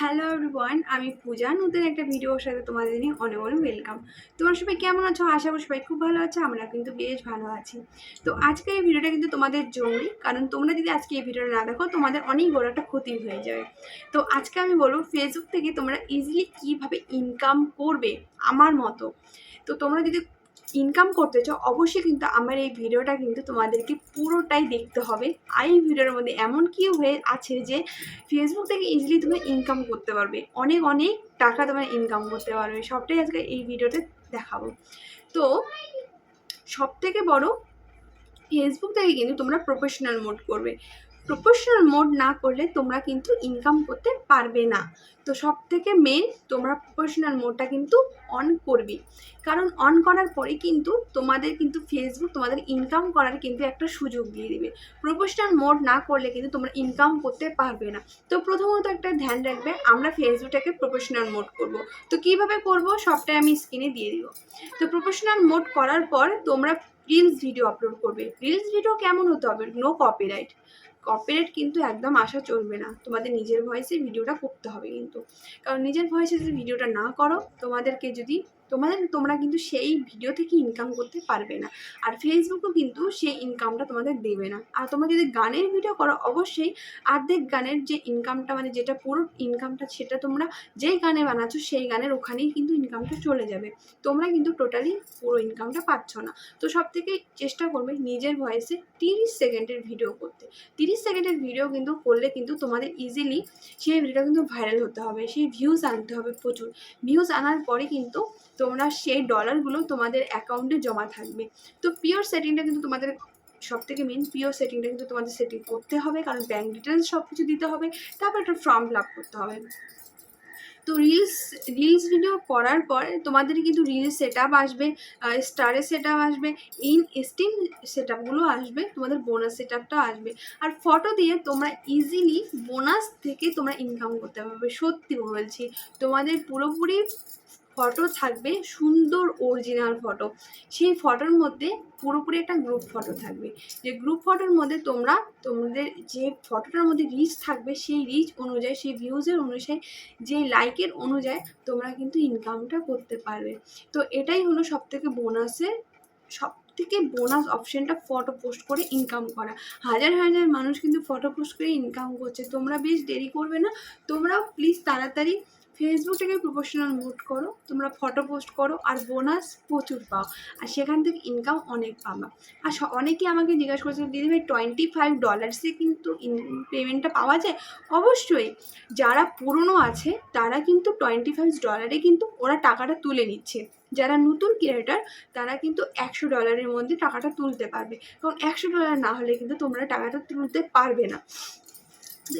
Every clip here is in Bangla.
হ্যালো এভরিওয়ান আমি পূজা, নতুন একটা ভিডিওর সাথে তোমাদের নিয়ে অনেক অনেক ওয়েলকাম তোমার সবাই কেমন আছো? আশা করি সবাই খুব ভালো আছে আমরা কিন্তু বেশ ভালো আছি। তো আজকের এই ভিডিওটা কিন্তু তোমাদের জরুরি, কারণ তোমরা যদি আজকে এই ভিডিওটা না দেখো, তোমাদের অনেক বড় একটা ক্ষতি হয়ে যাবে। তো আজকে আমি বলব ফেসবুক থেকে তোমরা ইজিলি কীভাবে ইনকাম করবে, আমার মতো। তো তোমরা যদি ইনকাম করতে চাও, অবশ্যই কিন্তু আমার এই ভিডিওটা কিন্তু তোমাদেরকে পুরোটাই দেখতে হবে। আর এই ভিডিওর মধ্যে এমন কি হয়ে আছে যে ফেসবুক থেকে ইজিলি তুমি ইনকাম করতে পারবে। অনেক অনেক টাকা তোমরা ইনকাম করতে পারবে। সবটাই আজকে এই ভিডিওতে দেখাবো। তো সব থেকে বড় ফেসবুক থেকে কিন্তু তোমরা প্রফেশনাল মোড করবে। প্রফেশনাল মোড না করলে তোমরা কিন্তু ইনকাম করতে পারবে না। তো সব থেকে মেন তোমরা প্রফেশনাল মোডটা কিন্তু অন করবে। কারণ অন করার পরে কিন্তু তোমাদের কিন্তু ফেসবুক তোমাদের ইনকাম করার কিন্তু একটা সুযোগ দিয়ে দেবে। প্রফেশনাল মোড না করলে কিন্তু তোমরা ইনকাম করতে পারবে না। তো প্রথমত একটা ধ্যান রাখবে, আমরা ফেসবুকটাকে প্রফেশনাল মোড করব। তো কীভাবে করব? সবটাই আমি স্ক্রিনে দিয়ে দিব। তো প্রফেশনাল মোড করার পর তোমরা রিলস ভিডিও আপলোড করবে। রিলস ভিডিও কেমন হতে হবে? নো কপিরাইট কপিরাইট কিন্তু একদম আসা চলবে না। তোমাদের নিজের ভয়েসে ভিডিওটা করতে হবে কিন্তু। কারণ নিজের ভয়েসে যদি ভিডিওটা না করো, তোমাদেরকে যদি তোমাদের, তোমরা কিন্তু সেই ভিডিও থেকে ইনকাম করতে পারবে না। আর ফেসবুকও কিন্তু সেই ইনকামটা তোমাদের দেবে না। আর তোমরা যদি গানের ভিডিও করো, অবশ্যই অর্ধেক গানের যে ইনকামটা মানে যেটা পুরো ইনকামটা সেটা তোমরা যেই গানে বানাচ্ছ, সেই গানের ওখানেই কিন্তু ইনকামটা চলে যাবে। তোমরা কিন্তু টোটালি পুরো ইনকামটা পাচ্ছ না। তো সব থেকে চেষ্টা করবে নিজের ভয়েসে তিরিশ সেকেন্ডের ভিডিও করতে। তিরিশ সেকেন্ডের ভিডিও কিন্তু করলে কিন্তু তোমাদের ইজিলি সেই ভিডিওটা কিন্তু ভাইরাল হতে হবে। সেই ভিউজ আনতে হবে প্রচুর। ভিউজ আনার পরে কিন্তু তোমরা সেই ডলারগুলো তোমাদের অ্যাকাউন্টে জমা থাকবে। তো পিওর সেটিংটা কিন্তু তোমাদের সব থেকে মেন পিওর সেটিংটা কিন্তু তোমাদের সেটিং করতে হবে, কারণ ব্যাঙ্ক ডিটেলস সব কিছু দিতে হবে, তারপর একটা ফর্ম ফিল আপ করতে হবে। তো রিলস রিলস ভিডিও করার পর তোমাদের কিন্তু রিলস সেট আপ আসবে স্টারের সেট আপ আসবে ইন স্টিম সেট আপগুলো আসবে, তোমাদের বোনাস সেট আপটা আসবে। আর ফটো দিয়ে তোমরা ইজিলি বোনাস থেকে তোমরা ইনকাম করতে পারবে। সত্যি বলছি, তোমাদের পুরোপুরি ফটো থাকবে সুন্দর অরিজিনাল ফটো সেই ফটোর মধ্যে পুরোপুরি একটা গ্রুপ ফটো থাকবে। যে গ্রুপ ফটোর মধ্যে তোমরা, তোমাদের যে ফটোটার মধ্যে রিচ থাকবে, সেই রিচ অনুযায়ী, সেই ভিউজের অনুযায়ী, যে লাইকের অনুযায়ী তোমরা কিন্তু ইনকামটা করতে পারবে। তো এটাই হলো সব থেকে বোনাসের সব থেকে বোনাস অপশনটা ফটো পোস্ট করে ইনকাম করা। হাজার হাজার মানুষ কিন্তু ফটো পোস্ট করে ইনকাম করছে। তোমরা বেশ দেরি করবে না। তোমরাও প্লিজ তাড়াতাড়ি ফেসবুকটাকে প্রফেশনাল মুড করো, তোমরা ফটো পোস্ট করো, আর বোনাস প্রচুর পাও। আর সেখান থেকে ইনকাম অনেক পাবা। আর অনেকেই আমাকে জিজ্ঞাসা করছে, দিদি ভাই টোয়েন্টি ফাইভ ডলার্সে কিন্তু পেমেন্টটা পাওয়া যায়? অবশ্যই, যারা পুরনো আছে, তারা কিন্তু টোয়েন্টি ফাইভ ডলারে কিন্তু ওরা টাকাটা তুলে নিচ্ছে। যারা নতুন ক্রিয়েটার তারা কিন্তু একশো ডলারের মধ্যে টাকাটা তুলতে পারবে। কারণ একশো ডলার না হলে কিন্তু তোমরা টাকাটা তুলতে পারবে না।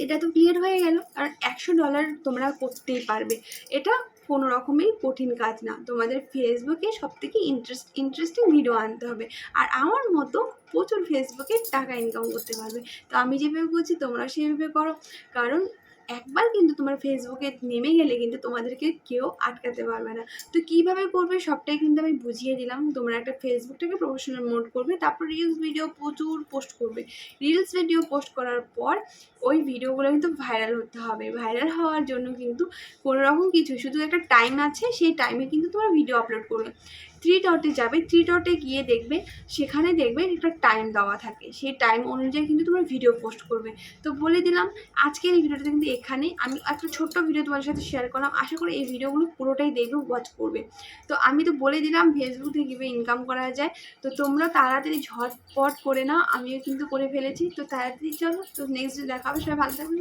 এটা তো ক্লিয়ার হয়ে গেল। আর একশো ডলার তোমরা করতেই পারবে। এটা কোনো রকমের কঠিন কাজ না। তোমাদের ফেসবুকে সব থেকে ইন্টারেস্ট ইন্টারেস্টিং ভিডিও আনতে হবে। আর আমার মতো প্রচুর ফেসবুকে টাকা ইনকাম করতে পারবে। তো আমি যেভাবে করছি, তোমরা সেভাবে করো। কারণ একবার কিন্তু তোমার ফেসবুকে নেমে গেলে কিন্তু তোমাদেরকে কেউ আটকাতে পারবে না। তো কীভাবে করবে সবটাই কিন্তু আমি বুঝিয়ে দিলাম। তোমরা একটা ফেসবুকটাকে প্রফেশনাল মোড করবে, তারপর রিলস ভিডিও প্রচুর পোস্ট করবে। রিলস ভিডিও পোস্ট করার পর ওই ভিডিওগুলো কিন্তু ভাইরাল হতে হবে। ভাইরাল হওয়ার জন্য কিন্তু কোনো রকম কিছু, শুধু একটা টাইম আছে, সেই টাইমে কিন্তু তোমরা ভিডিও আপলোড করবে। থ্রি ডটে যাবে থ্রি ডটে গিয়ে দেখবে, সেখানে দেখবে একটা টাইম দেওয়া থাকে। সেই টাইম অনুযায়ী কিন্তু তোমরা ভিডিও পোস্ট করবে। তো বলে দিলাম, আজকের এই ভিডিওটা কিন্তু এখানে আমি একটা ছোট্ট ভিডিও তোমাদের সাথে শেয়ার করলাম। আশা করি এই ভিডিওগুলো পুরোটাই দেখবে ওয়াচ করবে। তো আমি তো বলে দিলাম ফেসবুক থেকে কীভাবে ইনকাম করা যায়। তো তোমরা তাড়াতাড়ি ঝটপট করে নাও, আমিও কিন্তু করে ফেলেছি। তো তাড়াতাড়ি চলো, তো নেক্সট দেখা হবে। সবাই ভালো থাকবে